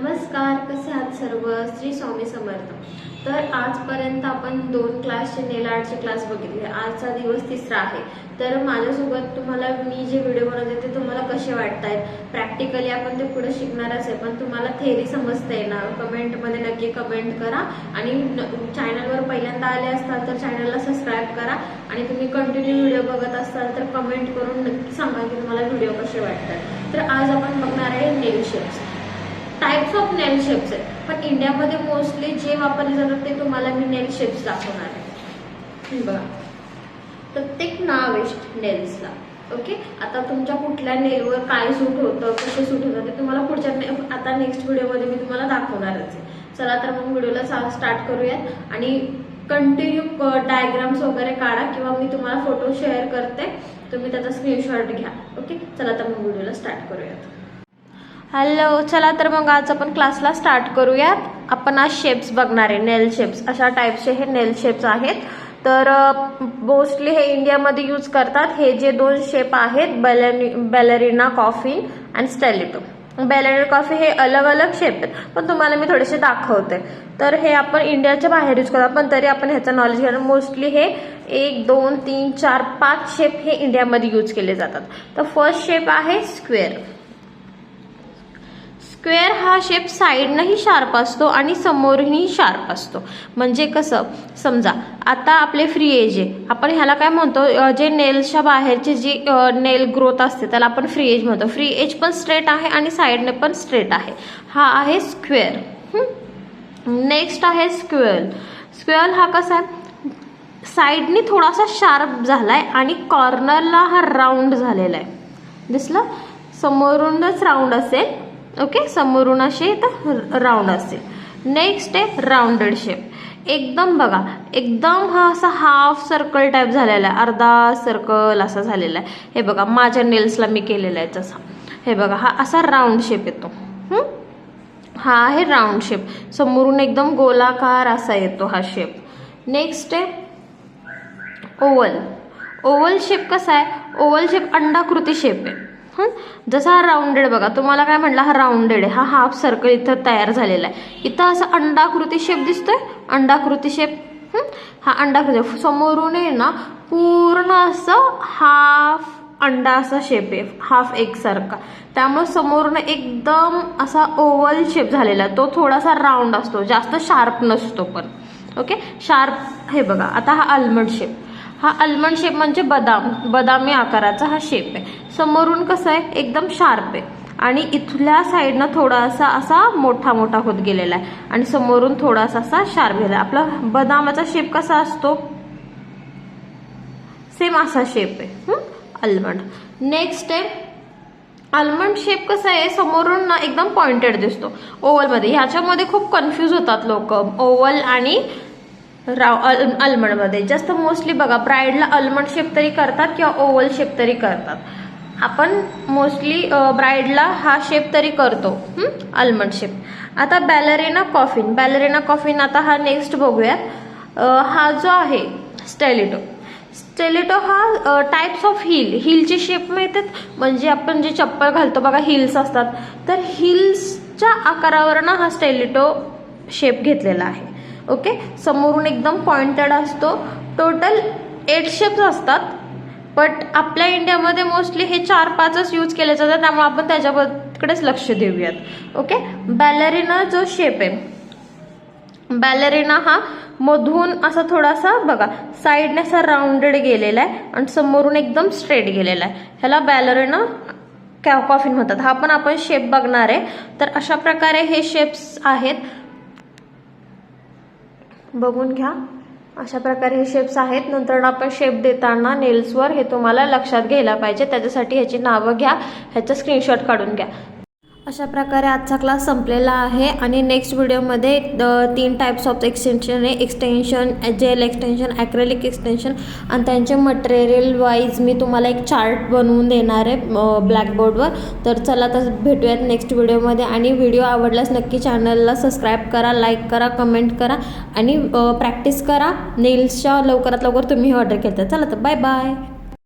नमस्कार कसे आहात सर्व? श्री स्वामी समर्थ. तर आजपर्यंत आपण दोन क्लासचे नेल आर्टचे क्लास बघितले. आजचा दिवस तिसरा आहे. तर माझ्यासोबत तुम्हाला मी जे व्हिडिओ बनवते ते तुम्हाला कसे वाटत आहेत प्रॅक्टिकली आपण ते पुढे शिकणारच आहे पण तुम्हाला थेरी समजता येणार. कमेंटमध्ये नक्की कमेंट करा आणि चॅनलवर पहिल्यांदा आले असताल तर चॅनलला सबस्क्राईब करा आणि तुम्ही कंटिन्यू व्हिडिओ बघत असाल तर कमेंट करून नक्की सांगा की तुम्हाला व्हिडिओ कसे वाटतात. तर आज आपण बघणार आहे nail shapes types of nail shapes आहेत. पण इंडियामध्ये मोस्टली जे वापरले जातात ते तुम्हाला मी नेल शेप्स दाखवणार आहे. हे बघा प्रत्येक नाव आहे नेल्सला ओके आता तुमच्या कुठल्या नेलवर काय सूट होतं कसे सूट होतं ते तुम्हाला पुढच्या ने- आता नेक्स्ट व्हिडिओमध्ये मी तुम्हाला दाखवणारच आहे. चला तर मग व्हिडिओला स्टार्ट करूयात. आणि कंटिन्यू डायग्राम्स वगैरे काढा किंवा मी तुम्हाला फोटो शेअर करते. तुम्ही त्याचा स्क्रीनशॉट घ्या. ओके चला तर मग व्हिडिओला स्टार्ट करूयात. हॅलो चला तर मग आज आपण क्लासला स्टार्ट करूयात. आपण आज शेप्स बघणार आहे नेल शेप्स अशा टाईपचे हे नेल शेप्स आहेत. तर मोस्टली हे इंडियामध्ये यूज करतात. हे जे दोन शेप आहेत बॅलरी ballerina coffee and stiletto ballerina coffee हे अलग अलग शेप आहेत. पण तुम्हाला मी थोडेसे दाखवते. तर हे आपण इंडियाच्या बाहेर यूज करतो पण तरी आपण ह्याचं नॉलेज घेणार. मोस्टली हे एक दोन तीन चार पाच शेप हे इंडियामध्ये यूज केले जातात. तर फर्स्ट शेप आहे स्क्वेअर स्क्वेअर हा शेप साईडनंही शार्प असतो आणि समोरही शार्प असतो. म्हणजे कसं? समजा आता आपले फ्री एज आहे. आपण ह्याला काय म्हणतो? जे नेलच्या बाहेरचे जी नेल ग्रोथ असते त्याला आपण फ्री एज म्हणतो. फ्री एज पण स्ट्रेट आहे आणि साईडने पण स्ट्रेट आहे. हा आहे स्क्वेअर. नेक्स्ट आहे स्क्वेअर. स्क्वेअर हा कसा आहे? साईडनी थोडासा शार्प झालाय आणि कॉर्नरला हा राऊंड झालेला आहे. दिसलं? समोरूनच राऊंड असेल. ओके? समोरून असे तर राऊंड असेल. नेक्स्ट आहे राऊंडेड शेप एकदम बघा एकदम हा असा हाफ सर्कल टाईप झालेला आहे. अर्धा सर्कल असा झालेला आहे. हे बघा माझ्या नेल्सला मी केलेला आहे तसा. हे बघा हा असा राऊंड शेप येतो. हा? आहे राऊंड शेप समोरून एकदम गोलाकार असा येतो हा शेप नेक्स्ट आहे ओवल ओवल शेप कसा आहे? ओवल शेप अंडाकृती शेप आहे. जसा हा राऊंडेड बघा तुम्हाला काय म्हटलं हा राऊंडेड आहे. हा हाफ सर्कल इथं तयार झालेला आहे. इथं असा अंडाकृती शेप दिसतोय. अंडाकृती शेप हा? अंडाकृती समोरून आहे ना पूर्ण असं हाफ अंडा असा शेप आहे. हाफ एकसारखा त्यामुळे समोरून एकदम असा ओव्हल शेप झालेला आहे. तो थोडासा राऊंड असतो. जास्त शार्प नसतो पण. ओके शार्प हे बघा. आता हा आल्मंड शेप हा आल्मंड शेप म्हणजे बदाम. बदामी आकाराचा हा शेप आहे. समोरून कसं आहे एकदम शार्प आहे. आणि इथल्या साईडनं थोडासा असा मोठा मोठा होत गेलेला आहे. आणि समोरून थोडासा असा शार्प गेला आहे. आपला बदामाचा शेप कसा असतो? सेम असा शेप आहे. आल्मंड नेक्स्ट आहे आल्मंड शेप कसा आहे? समोरून ना एकदम पॉइंटेड दिसतो. ओव्हलमध्ये ह्याच्यामध्ये खूप कन्फ्यूज होतात लोक. ओव्हल आणि राव अल आल्मंडमध्ये जास्त मोस्टली बघा ब्राईडला आल्मंड शेप तरी करतात किंवा ओव्हल शेप तरी करतात. आपण मोस्टली ब्राईडला हा शेप तरी करतो. आल्मंड शेप आता बॅलरेना कॉफिन बॅलरेना कॉफिन आता हा नेक्स्ट बघूयात. हा जो आहे स्टेलिटो स्टेलिटो हा टाईप्स ऑफ हिल हिलचे शेप माहितात म्हणजे आपण जे चप्पल घालतो बघा हिल्स असतात. तर हिल्सच्या आकारावरनं हा स्टेलिटो शेप घेतलेला आहे. ओके समोरून एकदम पॉइंटेड असतो. टोटल एट शेप्स असतात. बट आपल्या इंडियामध्ये मोस्टली हे चार पाचच यूज केले जातात. त्यामुळे आपण त्याच्याकडेच लक्ष देऊयात. ओके बॅलरिना जो शेप आहे. बॅलरिना हा मधून असा थोडासा बघा साईडने असा राऊंडेड गेलेला आहे आणि समोरून एकदम स्ट्रेट गेलेला आहे. ह्याला बॅलरिना कॅ कॉफिन म्हणतात. हा पण आपण शेप बघणार आहे. तर अशा प्रकारे हे शेप्स आहेत. बघून घ्या. अशा प्रकारे हे शेप्स आहेत. नंतर आपण शेप देताना नेल्सवर हे तुम्हाला लक्षात घ्यायला पाहिजे. त्याच्यासाठी ह्याची नावं घ्या. ह्याचं स्क्रीनशॉट काढून घ्या. अशा प्रकारे आजचा क्लास संपलेला आहे आणि नेक्स्ट व्हिडिओमध्ये तीन टाईप्स ऑफ एक्सटेन्शन आहे. Extension gel extension acrylic extension आणि त्यांचे मटेरियल वाईज मी तुम्हाला एक चार्ट बनवून देणार आहे ब्लॅकबोर्डवर तर चला तर भेटूयात नेक्स्ट व्हिडिओमध्ये आणि व्हिडिओ आवडल्यास नक्की चॅनलला सबस्क्राईब करा लाईक करा कमेंट करा आणि प्रॅक्टिस करा. नेल्सच्या लवकरात लवकर तुम्ही ऑर्डर केलं चला तर बाय बाय